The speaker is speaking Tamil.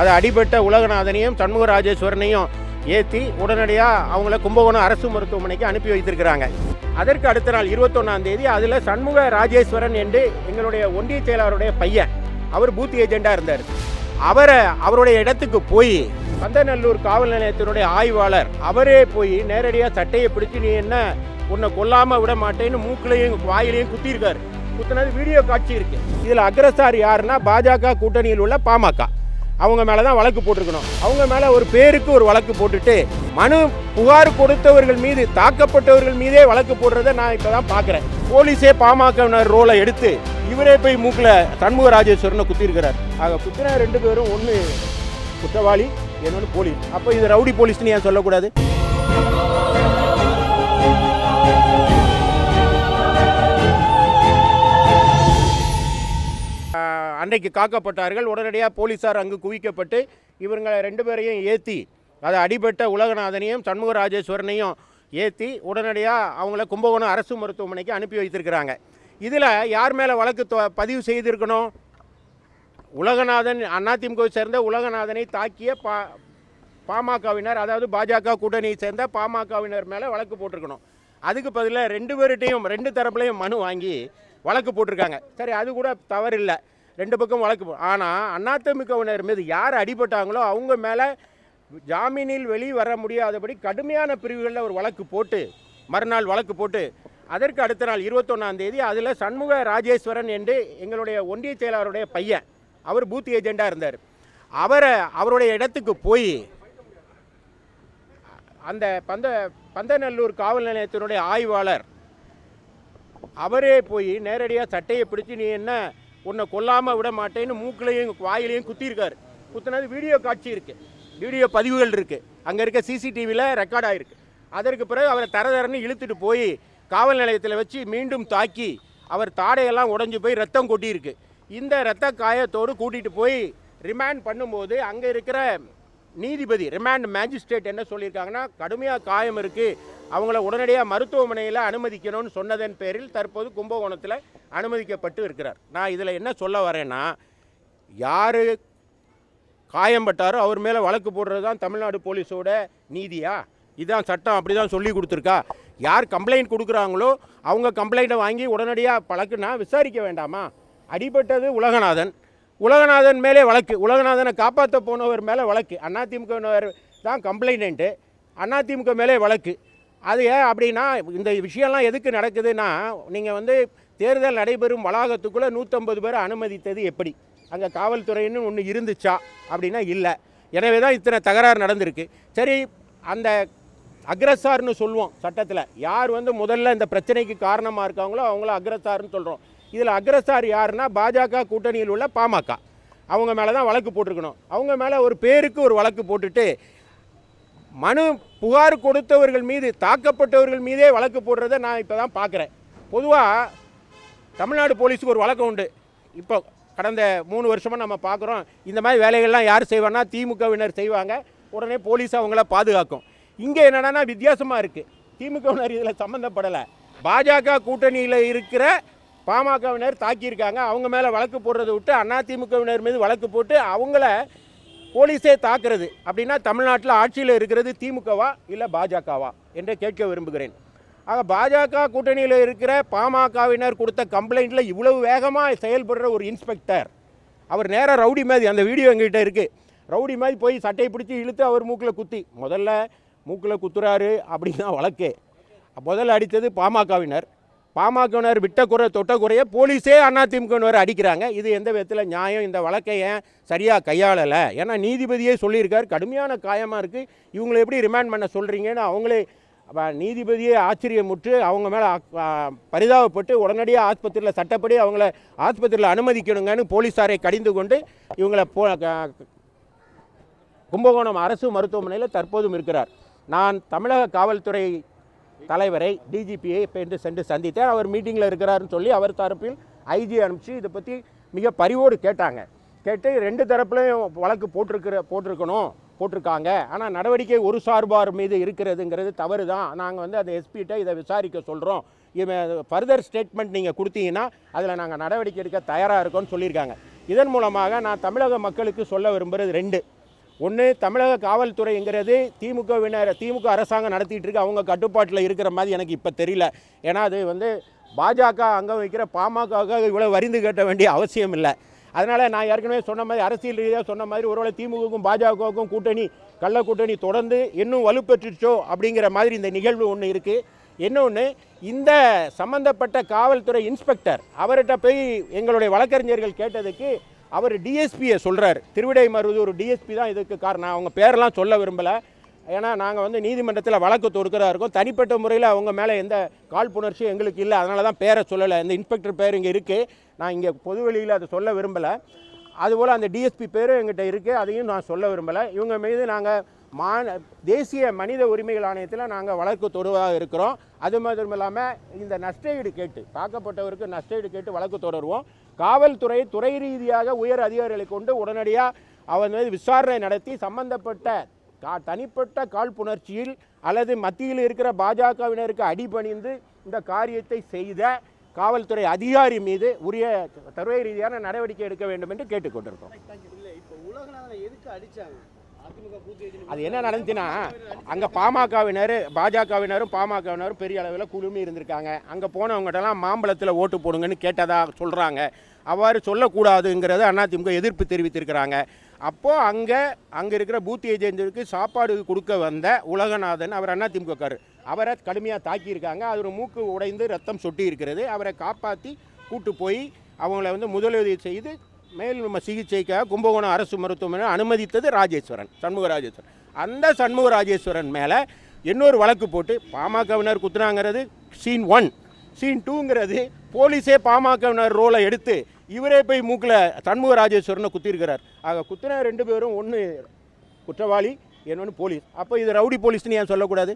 அது அடிபட்ட உலகநாதனையும் சண்முக ராஜேஸ்வரனையும் ஏற்றி உடனடியாக அவங்கள கும்பகோணம் அரசு மருத்துவமனைக்கு அனுப்பி வைத்திருக்கிறாங்க. அதற்கு அடுத்த நாள் இருபத்தொன்னாம் தேதி அதில் சண்முக ராஜேஸ்வரன் என்று எங்களுடைய ஒன்றிய செயலாளருடைய பையன் அவர் பூத் ஏஜெண்டாக இருந்தார். அவரை அவருடைய இடத்துக்கு போய் பந்தநல்லூர் காவல் நிலையத்தினுடைய ஆய்வாளர் அவரே போய் நேரடியாக சட்டையை பிடிச்சி நீ என்ன உன்னை கொல்லாமல் விட மாட்டேன்னு மூக்கிலையும் வாயிலையும் குத்திருக்காரு குத்தினது வீடியோ காட்சி இருக்கு. இதில் அக்ரஸார் யாருன்னா பாஜக கூட்டணியில் உள்ள பாமக. அவங்க மேலே தான் வழக்கு போட்டிருக்கணும். அவங்க மேலே ஒரு பேருக்கு ஒரு வழக்கு போட்டுட்டு மனு புகார் கொடுத்தவர்கள் மீது தாக்கப்பட்டவர்கள் மீதே வழக்கு போடுறத நான் இப்போ தான் பார்க்குறேன் போலீஸே பாமகவினர் ரோலை எடுத்து இவரே போய் மூக்கில் சண்முக ராஜேஸ்வரனை குத்திருக்கிறார். ஆக குத்தின ரெண்டு பேரும் ஒன்று குற்றவாளி என்னொன்று போலீஸ். அப்போ இது ரவுடி போலீஸ்னு ஏன் சொல்லக்கூடாது? அன்றைக்கு காக்கப்பட்டார்கள். உடனடியாக போலீஸார் அங்கு குவிக்கப்பட்டு இவங்களை ரெண்டு பேரையும் ஏற்றி அதை அடிபட்ட உலகநாதனையும் சண்முக ராஜேஸ்வரனையும் ஏற்றி உடனடியாக அவங்கள கும்பகோணம் அரசு மருத்துவமனைக்கு அனுப்பி வைத்திருக்கிறாங்க. இதில் யார் மேலே வழக்கு தொ- பதிவு செய்திருக்கணும்? உலகநாதன் அதிமுகவை சேர்ந்த உலகநாதனை தாக்கிய பா பாமகவினர் அதாவது பாஜக கூட்டணியை சேர்ந்த பாமகவினர் மேலே வழக்கு போட்டிருக்கணும். அதுக்கு பதிலாக ரெண்டு பேர்கிட்டையும் ரெண்டு தரப்புலையும் மனு வாங்கி வழக்கு போட்டிருக்காங்க. சரி அது கூட தவறில்லை. ரெண்டு பக்கம் வழக்கு ஆனால் அதிமுகவினர் மீது யார் அடிபட்டாங்களோ அவங்க மேலே ஜாமீனில் வெளியே வர முடியாதபடி கடுமையான பிரிவுகளில் ஒரு வழக்கு போட்டு மறுநாள் வழக்கு போட்டு அதற்கு அடுத்த நாள் இருபத்தொன்னாம் தேதி அதில் சண்முக ராஜேஸ்வரன் என்று எங்களுடைய ஒன்றிய செயலாளருடைய பையன் அவர் பூத் ஏஜெண்டாக இருந்தார். அவரை அவருடைய இடத்துக்கு போய் அந்த பந்த பந்தநல்லூர் காவல் நிலையத்தினுடைய ஆய்வாளர் அவரே போய் நேரடியாக சட்டையை பிடிச்சு நீ என்ன உன்னை கொல்லாமல் விட மாட்டேன்னு மூக்கிலையும் வாயிலையும் குத்திருக்காரு குத்தினது வீடியோ காட்சி இருக்குது வீடியோ பதிவுகள் இருக்குது அங்கே இருக்க சிசிடிவியில் ரெக்கார்ட் ஆகிருக்கு அதற்கு பிறகு அவரை தர தரன்னு இழுத்துட்டு போய் காவல் நிலையத்தில் வச்சு மீண்டும் தாக்கி அவர் தாடையெல்லாம் உடஞ்சி போய் ரத்தம் கொட்டியிருக்கு. இந்த ரத்த காயத்தோடு கூட்டிகிட்டு போய் ரிமாண்ட் பண்ணும்போது அங்கே இருக்கிற நீதிபதி ரிமாண்ட் மேஜிஸ்ட்ரேட் என்ன சொல்லியிருக்காங்கன்னா கடுமையாக காயம் இருக்குது அவங்கள உடனடியாக மருத்துவமனையில் அனுமதிக்கணும்னு சொன்னதன் பேரில் தற்போது கும்பகோணத்தில் அனுமதிக்கப்பட்டு இருக்கிறார். நான் இதில் என்ன சொல்ல வரேன்னா யார் காயம்பட்டாரோ அவர் மேலே வழக்கு போடுறது தான் தமிழ்நாடு போலீஸோட நீதியா? இதுதான் சட்டம் அப்படி தான் சொல்லி கொடுத்துருக்கா? யார் கம்ப்ளைண்ட் கொடுக்குறாங்களோ அவங்க கம்ப்ளைண்ட்டை வாங்கி உடனடியாக பழக்குன்னா விசாரிக்க வேண்டாமா? அடிபட்டது உலகநாதன். உலகநாதன் மேலே வழக்கு. உலகநாதனை காப்பாற்ற போனவர் மேலே வழக்கு. அதிமுகவினர் தான் கம்ப்ளைண்ட்டு அதிமுக மேலே வழக்கு. அது ஏன் அப்படின்னா இந்த விஷயம்லாம் எதுக்கு நடக்குதுன்னா நீங்கள் வந்து தேர்தல் நடைபெறும் வளாகத்துக்குள்ளே நூற்றம்பது பேரை அனுமதித்தது எப்படி? அங்கே காவல்துறைன்னு ஒன்று இருந்துச்சா? அப்படின்னா இல்லை. எனவே தான் இத்தனை தகராறு நடந்திருக்கு. சரி அந்த அக்ரஸார்னு சொல்லுவோம் சட்டத்தில். யார் வந்து முதல்ல இந்த பிரச்சனைக்கு காரணமாக இருக்காங்களோ அவங்கள அக்ரஸார்னு சொல்கிறோம் இதில் அக்ரஸார் யாருன்னா பாஜக கூட்டணியில் உள்ள பாமக. அவங்க மேலே தான் வழக்கு போட்டிருக்கணும். அவங்க மேலே ஒரு பேருக்கு ஒரு வழக்கு போட்டுட்டு மனு புகார் கொடுத்தவர்கள் மீது தாக்கப்பட்டவர்கள் மீதே வழக்கு போடுறதை நான் இப்போ தான் பார்க்குறேன். பொதுவாக தமிழ்நாடு போலீஸுக்கு ஒரு வழக்கம் உண்டு. இப்போ கடந்த மூணு வருஷமாக நம்ம பார்க்குறோம் இந்த மாதிரி வேலைகள்லாம் யார் செய்வான்னா திமுகவினர் செய்வாங்க. உடனே போலீஸ் அவங்கள பாதுகாக்கும். இங்கே என்னென்னா வித்தியாசமாக இருக்குது திமுகவினர் இதில் சம்மந்தப்படலை பாஜக கூட்டணியில் இருக்கிற பாமகவினர் தாக்கியிருக்காங்க. அவங்க மேலே வழக்கு போடுறதை விட்டு அதிமுகவினர் மீது வழக்கு போட்டு அவங்கள போலீஸே தாக்குறது. அப்படின்னா தமிழ்நாட்டில் ஆட்சியில் இருக்கிறது திமுகவா இல்லை பாஜகவா என்று கேட்க விரும்புகிறேன். ஆக பாஜக கூட்டணியில் இருக்கிற பாமகவினர் கொடுத்த கம்ப்ளைண்ட்டில் இவ்வளவு வேகமாக செயல்படுற ஒரு இன்ஸ்பெக்டர். அவர் நேராக ரவுடி மாதிரி அந்த வீடியோ எங்ககிட்ட இருக்குது ரவுடி மாதிரி போய் சட்டையை பிடிச்சி இழுத்து அவர் மூக்கில் குத்தி முதல்ல மூக்கில் குத்துறாரு அப்படின்னா வழக்கு. முதல்ல அடித்தது பாமகவினர். பாமகவினர் விட்ட குறை தொட்ட குறையை போலீஸே அதிமுகவினர் அடிக்கிறாங்க. இது எந்த விதத்தில் நியாயம்? இந்த வழக்கை ஏன் சரியாக கையாளலை? ஏன்னா நீதிபதியே சொல்லியிருக்கார். கடுமையான காயமாக இருக்குது இவங்களை எப்படி ரிமாண்ட் பண்ண சொல்கிறீங்கன்னு அவங்களே நீதிபதியே ஆச்சரியமுற்று அவங்க மேலே பரிதாபப்பட்டு உடனடியாக ஆஸ்பத்திரியில் சட்டப்படி அவங்கள ஆஸ்பத்திரியில் அனுமதிக்கணுங்கன்னு போலீஸாரை கடிந்து கொண்டு இவங்களை போ கும்பகோணம் அரசு மருத்துவமனையில் தற்போதும் இருக்கிறார். நான் தமிழக காவல்துறை தலைவரை டிஜிபியை இப்போ என்று சென்று சந்தித்தேன் அவர் மீட்டிங்கில் இருக்கிறாருன்னு சொல்லி அவர் தரப்பில் ஐஜி அனுப்பிச்சு இதை பற்றி மிக பரிவோடு கேட்டாங்க. கேட்டு ரெண்டு தரப்புலையும் வழக்கு போட்டிருக்கிற போட்டிருக்கணும் போட்டிருக்காங்க. ஆனால் நடவடிக்கை ஒரு சார்பார் மீது இருக்கிறதுங்கிறது தவறு தான் நாங்கள் வந்து அந்த எஸ்பிகிட்ட இதை விசாரிக்க சொல்கிறோம் இவன் ஃபர்தர் ஸ்டேட்மெண்ட் நீங்கள் கொடுத்தீங்கன்னா அதில் நாங்கள் நடவடிக்கை எடுக்க தயாராக இருக்கோம்னு சொல்லியிருக்காங்க. இதன் மூலமாக நான் தமிழக மக்களுக்கு சொல்ல விரும்புகிறது ரெண்டு. ஒன்று தமிழக காவல்துறைங்கிறது திமுகவினர் திமுக அரசாங்கம் நடத்திட்டு இருக்கு அவங்க கட்டுப்பாட்டில் இருக்கிற மாதிரி எனக்கு இப்போ தெரியல. ஏன்னா அது வந்து பாஜக அங்கே வைக்கிற பாமக இவ்வளோ வரிந்து கட்ட வேண்டிய அவசியம் இல்லை. அதனால் நான் ஏற்கனவே சொன்ன மாதிரி அரசியல் ரீதியாக சொன்ன மாதிரி ஒருவேளை திமுகவுக்கும் பாஜகவுக்கும் கூட்டணி கள்ள கூட்டணி தொடர்ந்து இன்னும் வலுப்பெற்றுச்சோ அப்படிங்கிற மாதிரி இந்த நிகழ்வு ஒன்று இருக்குது இன்னொன்று இந்த சம்பந்தப்பட்ட காவல்துறை இன்ஸ்பெக்டர் அவர்கிட்ட போய் எங்களுடைய வழக்கறிஞர்கள் கேட்டதுக்கு அவர் டிஎஸ்பியை சொல்கிறார் திருவிடை மருவது ஒரு டிஎஸ்பி தான் இதுக்கு காரணம். அவங்க பேரெல்லாம் சொல்ல விரும்பலை. ஏன்னா நாங்கள் வந்து நீதிமன்றத்தில் வழக்கு தொடுக்கிறதா இருக்கோம். தனிப்பட்ட முறையில் அவங்க மேலே எந்த காழ்ப்புணர்ச்சியும் எங்களுக்கு இல்லை. அதனால தான் பேரை சொல்லலை. இந்த இன்ஸ்பெக்டர் பேர் இங்கே இருக்குது நான் இங்கே பொதுவெளியில் அதை சொல்ல விரும்பலை. அதுபோல் அந்த டிஎஸ்பி பேரும் எங்கிட்ட இருக்குது அதையும் நான் சொல்ல விரும்பலை. இவங்க மீது நாங்கள் மான தேசிய மனித உரிமைகள் ஆணையத்தில் நாங்கள் வழக்கு தொடுவதாக இருக்கிறோம். அது மட்டும் இல்லாமல் இந்த நஷ்டஈடு கேட்டு தாக்கப்பட்டவருக்கு நஷ்டஈடு கேட்டு வழக்கு தொடருவோம். காவல்துறை துறை ரீதியாக உயர் அதிகாரிகளை கொண்டு உடனடியாக அவன் மீது விசாரணை நடத்தி சம்பந்தப்பட்ட கா தனிப்பட்ட காழ்ப்புணர்ச்சியில் அல்லது மத்தியில் இருக்கிற பாஜகவினருக்கு அடிபணிந்து இந்த காரியத்தை செய்த காவல்துறை அதிகாரி மீது உரிய துறை ரீதியான நடவடிக்கை எடுக்க வேண்டும் என்று கேட்டுக்கொண்டிருக்கோம் அது என்ன நடந்துச்சுன்னா அங்கே பாமகவினர் பாஜகவினரும் பாமகவினரும் பெரிய அளவில் குழுமி இருந்திருக்காங்க. அங்கே போனவங்ககிட்டலாம் மாம்பழத்தில் ஓட்டு போடுங்கன்னு கேட்டதாக சொல்கிறாங்க அவ்வாறு சொல்லக்கூடாதுங்கிறது அதிமுக எதிர்ப்பு தெரிவித்திருக்கிறாங்க. அப்போது அங்கே அங்கே இருக்கிற பூத் ஏஜென்ட்டுக்கு சாப்பாடு கொடுக்க வந்த உலகநாதன் அவர் அதிமுகக்கார் அவரை கடுமையாக தாக்கியிருக்காங்க. அவர் மூக்கு உடைந்து ரத்தம் சொட்டி இருக்கிறது அவரை காப்பாற்றி கூட்டு போய் அவங்கள வந்து முதலுதவி செய்து மேல் சிகிச்சைக்காக கும்பகோணம் அரசு மருத்துவமனை அனுமதித்தது ராஜேஸ்வரன் சண்முக ராஜேஸ்வரன். அந்த சண்முக ராஜேஸ்வரன் மேலே இன்னொரு வழக்கு போட்டு பாமகவினர் குத்துனாங்கிறது சீன் ஒன் சீன் டூங்கிறது போலீஸே பாமகவினர் ரோலை எடுத்து இவரே போய் மூக்கில் சண்முக ராஜேஸ்வரனை குத்திருக்கிறார் ஆக குத்துனா ரெண்டு பேரும் ஒன்று குற்றவாளி என்னொன்று போலீஸ். அப்போ இது ரவுடி போலீஸ்னு ஏன் சொல்லக்கூடாது?